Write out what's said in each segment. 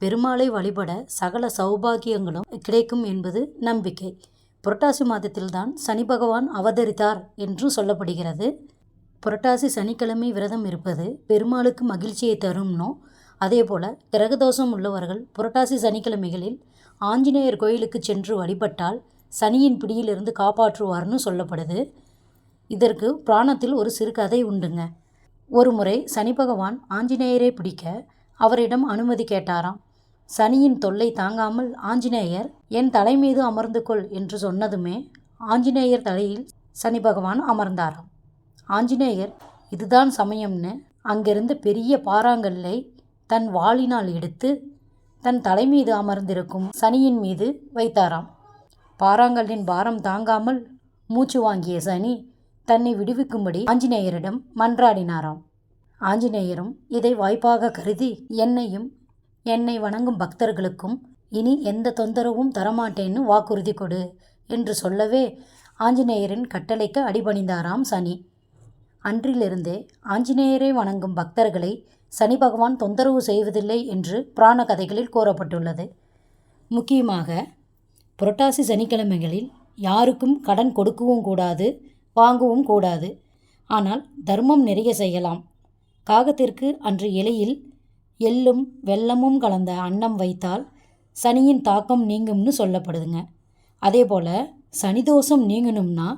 பெருமாளை வழிபட சகல சௌபாகியங்களும் கிடைக்கும் என்பது நம்பிக்கை. புரட்டாசி மாதத்தில்தான் சனி பகவான் அவதரித்தார் என்றும் சொல்லப்படுகிறது. புரட்டாசி சனிக்கிழமை விரதம் இருப்பது பெருமாளுக்கு மகிழ்ச்சியை தரும்னோ அதே போல் கிரகதோஷம் உள்ளவர்கள் புரட்டாசி சனிக்கிழமைகளில் ஆஞ்சநேயர் கோயிலுக்கு சென்று வழிபட்டால் சனியின் பிடியிலிருந்து காப்பாற்றுவார்னு சொல்லப்படுது. இதற்கு புராணத்தில் ஒரு சிறு கதை உண்டுங்க. ஒரு முறை சனி பகவான் ஆஞ்சநேயரை பிடிக்க அவரிடம் அனுமதி கேட்டாராம். சனியின் தொல்லை தாங்காமல் ஆஞ்சநேயர் என் தலை மீது அமர்ந்து கொள் என்று சொன்னதுமே ஆஞ்சநேயர் தலையில் சனி பகவான் அமர்ந்தாராம். ஆஞ்சநேயர் இதுதான் சமயம்னு அங்கிருந்த பெரிய பாறாங்கல்லை தன் வாளினால் எடுத்து தன் தலை மீது அமர்ந்திருக்கும் சனியின் மீது வைத்தாராம். பாறாங்கல்லின் பாரம் தாங்காமல் மூச்சு வாங்கிய சனி தன்னை விடுவிக்கும்படி ஆஞ்சநேயரிடம் மன்றாடினாராம். ஆஞ்சநேயரும் இதை வாய்ப்பாக கருதி என்னையும் என்னை வணங்கும் பக்தர்களுக்கும் இனி எந்த தொந்தரவும் தரமாட்டேன்னு வாக்குறுதி கொடு என்று சொல்லவே ஆஞ்சநேயரின் கட்டளைக்கு அடிபணிந்தாராம் சனி. அன்றிலிருந்தே ஆஞ்சநேயரை வணங்கும் பக்தர்களை சனி பகவான் தொந்தரவு செய்வதில்லை என்று புராண கதைகளில் கூறப்பட்டுள்ளது. முக்கியமாக புரட்டாசி சனிக்கிழமைகளில் யாருக்கும் கடன் கொடுக்கவும் கூடாது வாங்கவும் கூடாது. ஆனால் தர்மம் நிறைய செய்யலாம். காகத்திற்கு அன்று இலையில் எள்ளும் வெல்லமும் கலந்த அன்னம் வைத்தால் சனியின் தாக்கம் நீங்கும்னு சொல்லப்படுதுங்க. அதே போல் சனிதோஷம் நீங்கணும்னா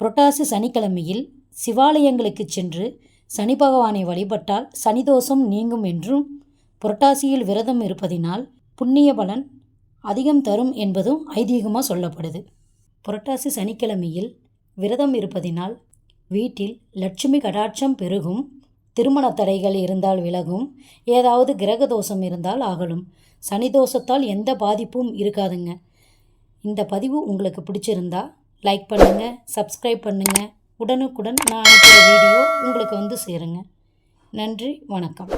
புரட்டாசி சனிக்கிழமையில் சிவாலயங்களுக்கு சென்று சனி பகவானை வழிபட்டால் சனிதோஷம் நீங்கும் என்றும் புரட்டாசியில் விரதம் இருப்பதினால் புண்ணிய பலன் அதிகம் தரும் என்பதும் ஐதீகமாக சொல்லப்படுது. புரட்டாசி சனிக்கிழமையில் விரதம் இருப்பதினால் வீட்டில் லட்சுமி கடாட்சம் பெருகும் திருமண தடைகள் இருந்தால் விலகும் ஏதாவது கிரக தோஷம் இருந்தால் அகலும் சனி தோஷத்தால் எந்த பாதிப்பும் இருக்காதுங்க. இந்த பதிவு உங்களுக்கு பிடிச்சிருந்தா லைக் பண்ணுங்கள் சப்ஸ்கிரைப் பண்ணுங்கள் உடனுக்குடன் நான் அனுப்புகிற வீடியோ உங்களுக்கு வந்து சேருங்க. நன்றி வணக்கம்.